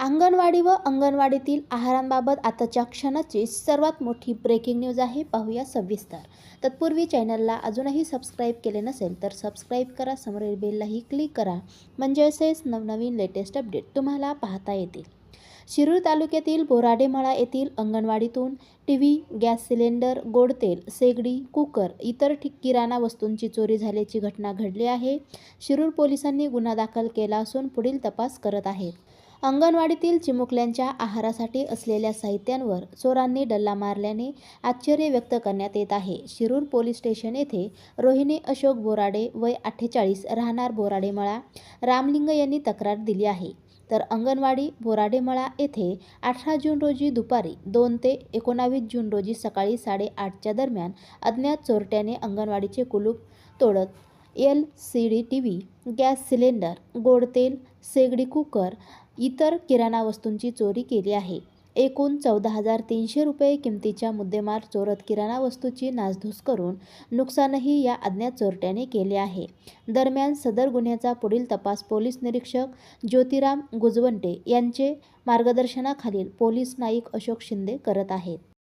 अंगणवाडी व अंगणवाडीतील आहारांबाबत आताच्या क्षणाची सर्वात मोठी ब्रेकिंग न्यूज आहे. पाहूया सविस्तर. तत्पूर्वी चॅनलला अजूनही सबस्क्राईब केले नसेल तर सबस्क्राईब करा. समोरील बेललाही क्लिक करा. म्हणजे असेच नवनवीन लेटेस्ट अपडेट तुम्हाला पाहता येतील. शिरूर तालुक्यातील बोराडेमळा येथील अंगणवाडीतून टी व्ही गॅस सिलेंडर गोडतेल सेगडी शेगडी कुकर इतर ठिक किराणा वस्तूंची चोरी झाल्याची घटना घडली आहे. शिरूर पोलिसांनी गुन्हा दाखल केला असून पुढील तपास करत आहेत. अंगणवाडीतील चिमुकल्यांच्या आहारासाठी असलेल्या साहित्यांवर चोरांनी डल्ला मारल्याने आश्चर्य व्यक्त करण्यात येत आहे. शिरूर पोलीस स्टेशन येथे रोहिणी अशोक बोराडे वय अठ्ठेचाळीस राहणार बोराडेमळा रामलिंग यांनी तक्रार दिली आहे. तर अंगणवाडी बोराडेमळा येथे अठरा जून रोजी दुपारी दोन ते एकोणावीस जून रोजी सकाळी साडेआठच्या दरम्यान अज्ञात चोरट्याने अंगणवाडीचे कुलूप तोडत L C D T V gas cylinder गोड तेल शेगडी कुकर इतर किराणा वस्तूंची चोरी केली आहे. एकूण चौदा हजार तीनशे रुपये किमतीच्या मुद्देमाल चोरत किराणा वस्तूची नासधूस करून नुकसानही या अज्ञात चोरट्याने केले आहे. दरम्यान सदर गुन्ह्याचा पुढील तपास पोलीस निरीक्षक ज्योतिराम गुजवंटे यांचे मार्गदर्शनाखालील पोलीस नाईक अशोक शिंदे करत आहेत.